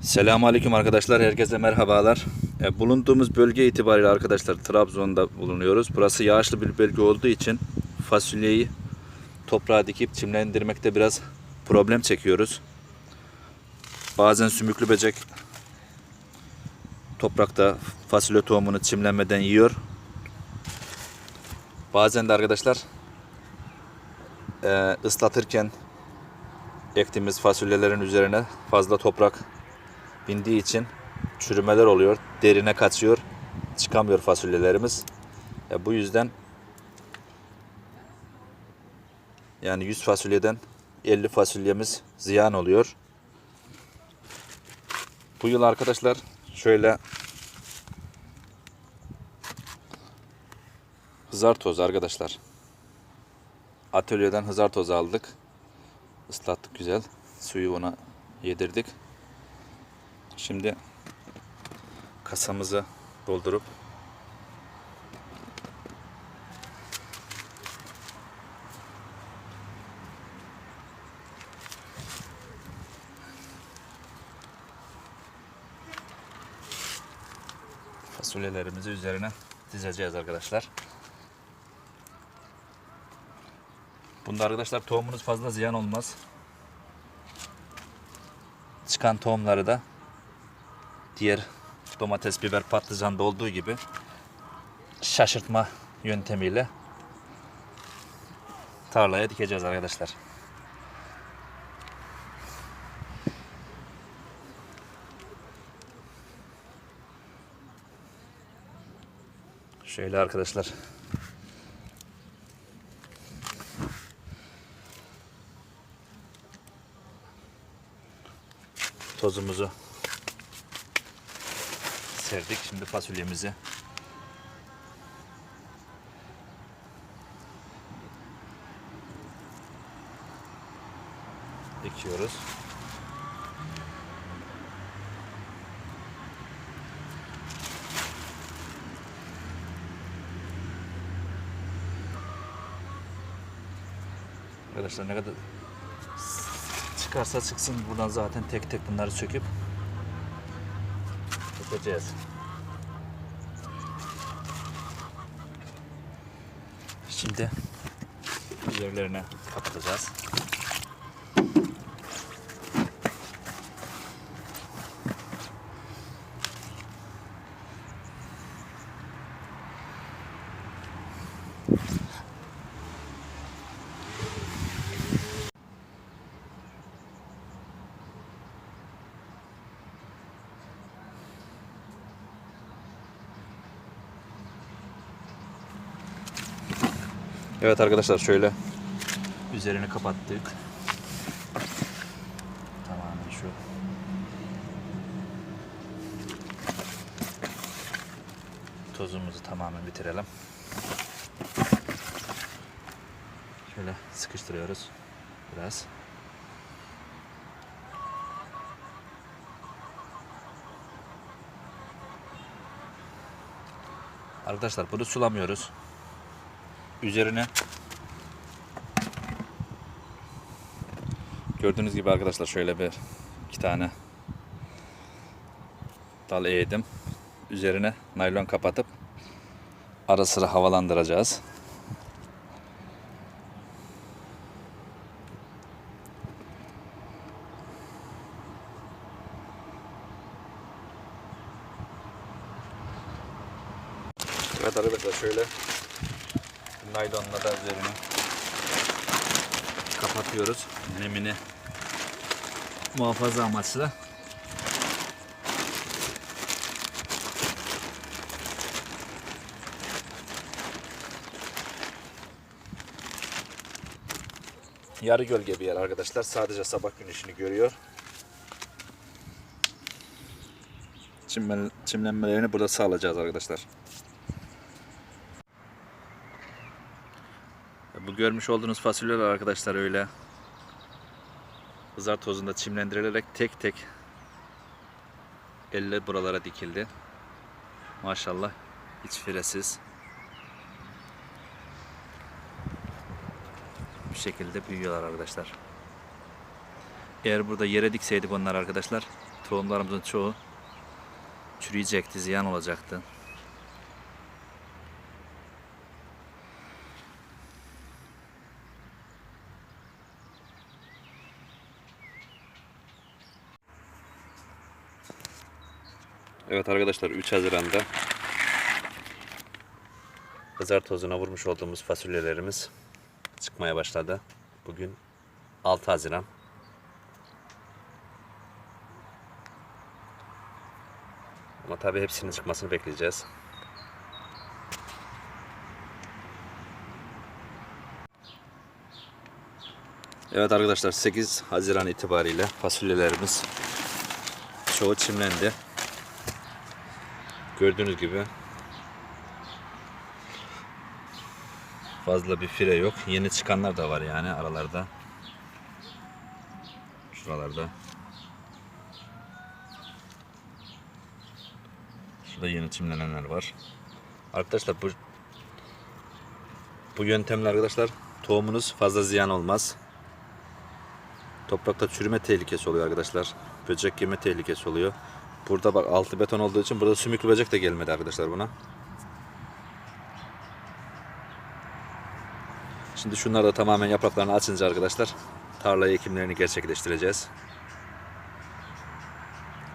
Selamun Aleyküm arkadaşlar. Herkese merhabalar. E, bulunduğumuz bölge itibariyle arkadaşlar Trabzon'da bulunuyoruz. Burası yağışlı bir bölge olduğu için fasulyeyi toprağa dikip çimlendirmekte biraz problem çekiyoruz. Bazen sümüklü böcek toprakta fasulye tohumunu çimlenmeden yiyor. Bazen de arkadaşlar e, ıslatırken ektiğimiz fasulyelerin üzerine fazla toprak bindiği için çürümeler oluyor. Derine kaçıyor. Çıkamıyor fasulyelerimiz. E, bu yüzden yani 100 fasulyeden 50 fasulyemiz ziyan oluyor. Bu yıl arkadaşlar şöyle hızar tozu arkadaşlar. Atölyeden hızar tozu aldık. Islattık güzel. Suyu ona yedirdik. Şimdi kasamızı doldurup fasulyelerimizi üzerine dizeceğiz arkadaşlar. Bunda arkadaşlar tohumunuz fazla ziyan olmaz. Çıkan tohumları da diğer domates, biber, patlıcanda olduğu gibi şaşırtma yöntemiyle tarlaya dikeceğiz arkadaşlar. Şöyle arkadaşlar. Tozumuzu serdik. Şimdi fasulyemizi ekiyoruz. Arkadaşlar ne kadar çıkarsa çıksın buradan zaten tek tek bunları söküp yapacağız. Şimdi üzerlerine kapatacağız. Evet arkadaşlar şöyle üzerini kapattık. Tamamen şu. Tozumuzu tamamen bitirelim. Şöyle sıkıştırıyoruz biraz. Arkadaşlar bunu sulamıyoruz üzerine gördüğünüz gibi arkadaşlar şöyle bir iki tane dal eğdim. Üzerine naylon kapatıp ara sıra havalandıracağız. Evet arkadaşlar şöyle naylonla da üzerini kapatıyoruz. Nemini muhafaza amaçlı. Yarı gölge bir yer arkadaşlar. Sadece sabah güneşini görüyor. Çimlen, çimlenmelerini burada sağlayacağız arkadaşlar. Bu görmüş olduğunuz fasulyeler arkadaşlar öyle hızar tozunda çimlendirilerek tek tek elle buralara dikildi. Maşallah hiç firesiz. Bu şekilde büyüyorlar arkadaşlar. Eğer burada yere dikseydik onlar arkadaşlar tohumlarımızın çoğu çürüyecekti, ziyan olacaktı. Evet arkadaşlar 3 Haziran'da kızar tozuna vurmuş olduğumuz fasulyelerimiz çıkmaya başladı. Bugün 6 Haziran. Ama tabii hepsinin çıkmasını bekleyeceğiz. Evet arkadaşlar 8 Haziran itibariyle fasulyelerimiz çoğu çimlendi. Gördüğünüz gibi fazla bir fire yok. Yeni çıkanlar da var yani aralarda. Şuralarda. Şurada yeni çimlenenler var. Arkadaşlar bu bu yöntemle arkadaşlar tohumunuz fazla ziyan olmaz. Toprakta çürüme tehlikesi oluyor arkadaşlar. Böcek yeme tehlikesi oluyor. Burada bak altı beton olduğu için burada sümüklü böcek de gelmedi arkadaşlar buna. Şimdi şunlar da tamamen yapraklarını açınca arkadaşlar tarlaya ekimlerini gerçekleştireceğiz.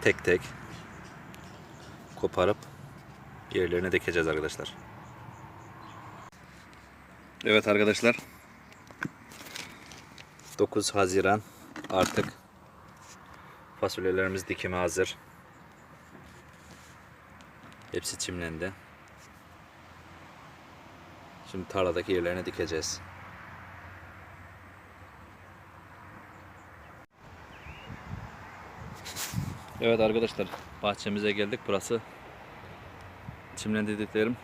Tek tek koparıp yerlerine dikeceğiz arkadaşlar. Evet arkadaşlar 9 Haziran artık fasulyelerimiz dikime hazır. Hepsi çimlendi. Şimdi tarladaki yerlerine dikeceğiz. Evet arkadaşlar bahçemize geldik. Burası çimlendirdiklerim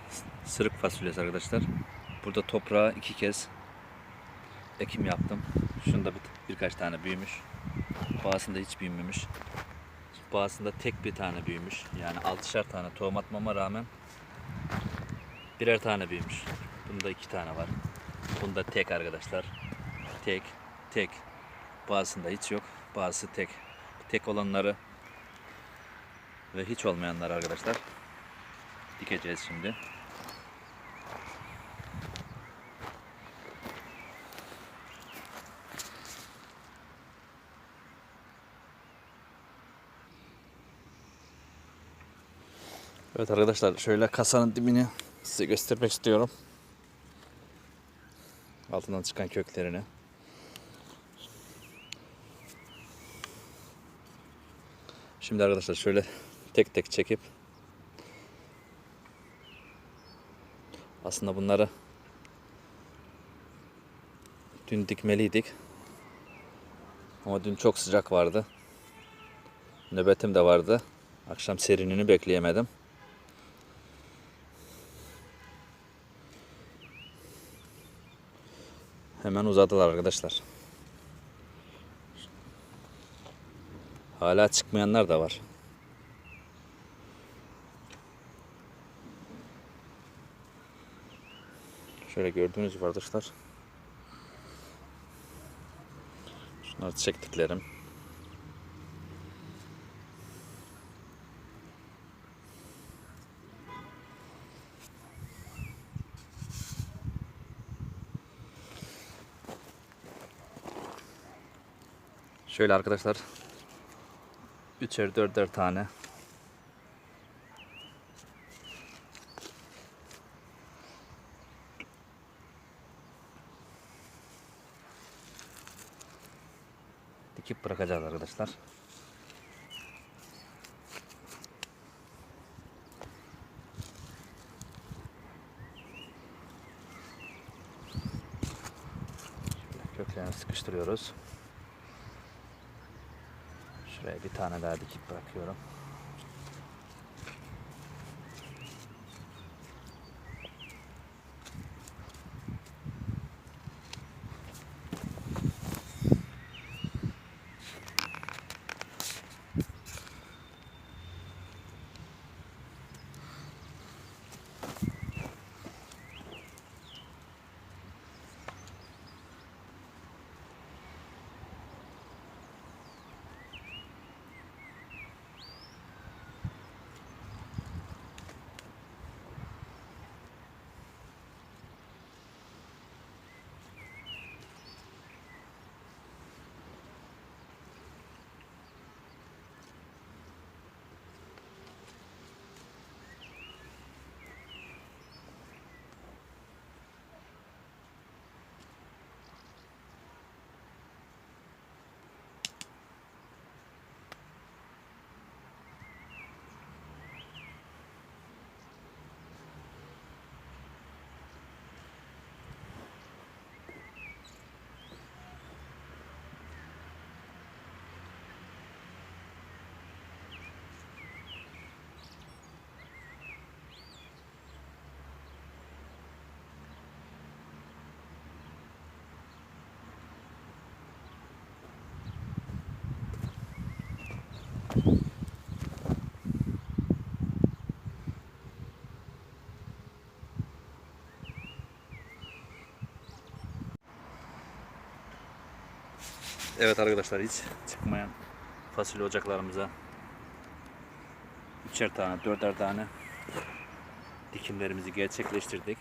sırık fasulyesi arkadaşlar. Burada toprağa iki kez ekim yaptım. Şunda bir, birkaç tane büyümüş. Bazısında hiç büyümemiş. Bazısında tek bir tane büyümüş. Yani altışar tane tohum atmama rağmen birer tane büyümüş. Bunda iki tane var. Bunda tek arkadaşlar. Tek, tek. Bazısında hiç yok. Bazısı tek. Tek olanları ve hiç olmayanlar arkadaşlar dikeceğiz şimdi. Evet arkadaşlar şöyle kasanın dibini size göstermek istiyorum. Altından çıkan köklerini. Şimdi arkadaşlar şöyle tek tek çekip aslında bunları dün dikmeliydik. Ama dün çok sıcak vardı. Nöbetim de vardı. Akşam serinliğini bekleyemedim. Hemen uzadılar arkadaşlar. Hala çıkmayanlar da var. Şöyle gördüğünüz gibi arkadaşlar. Şunları çektiklerim. Şöyle arkadaşlar. Üçer dörder tane. Dikip bırakacağız arkadaşlar. Köklerini sıkıştırıyoruz. Şuraya bir tane daha dikip bırakıyorum. Evet arkadaşlar hiç çıkmayan fasulye ocaklarımıza üçer tane, dörder tane dikimlerimizi gerçekleştirdik.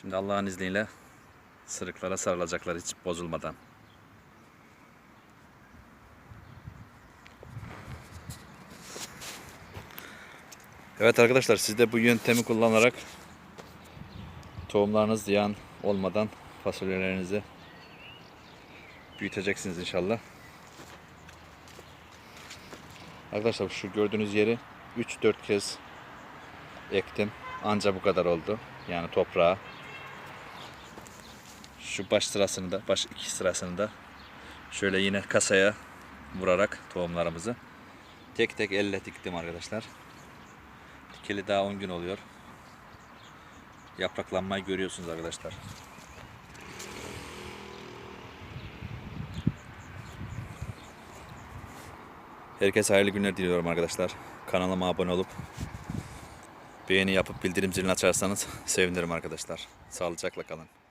Şimdi Allah'ın izniyle sırıklara sarılacaklar hiç bozulmadan. Evet arkadaşlar siz de bu yöntemi kullanarak tohumlarınız ziyan olmadan fasulyelerinizi büyüteceksiniz inşallah. Arkadaşlar şu gördüğünüz yeri 3-4 kez ektim. Anca bu kadar oldu. Yani toprağa. Şu baş sırasını da, baş iki sırasını da şöyle yine kasaya vurarak tohumlarımızı tek tek elle diktim arkadaşlar. Dikeli daha 10 gün oluyor. Yapraklanmayı görüyorsunuz arkadaşlar. Herkese hayırlı günler diliyorum arkadaşlar. Kanalıma abone olup beğeni yapıp bildirim zilini açarsanız sevinirim arkadaşlar. Sağlıcakla kalın.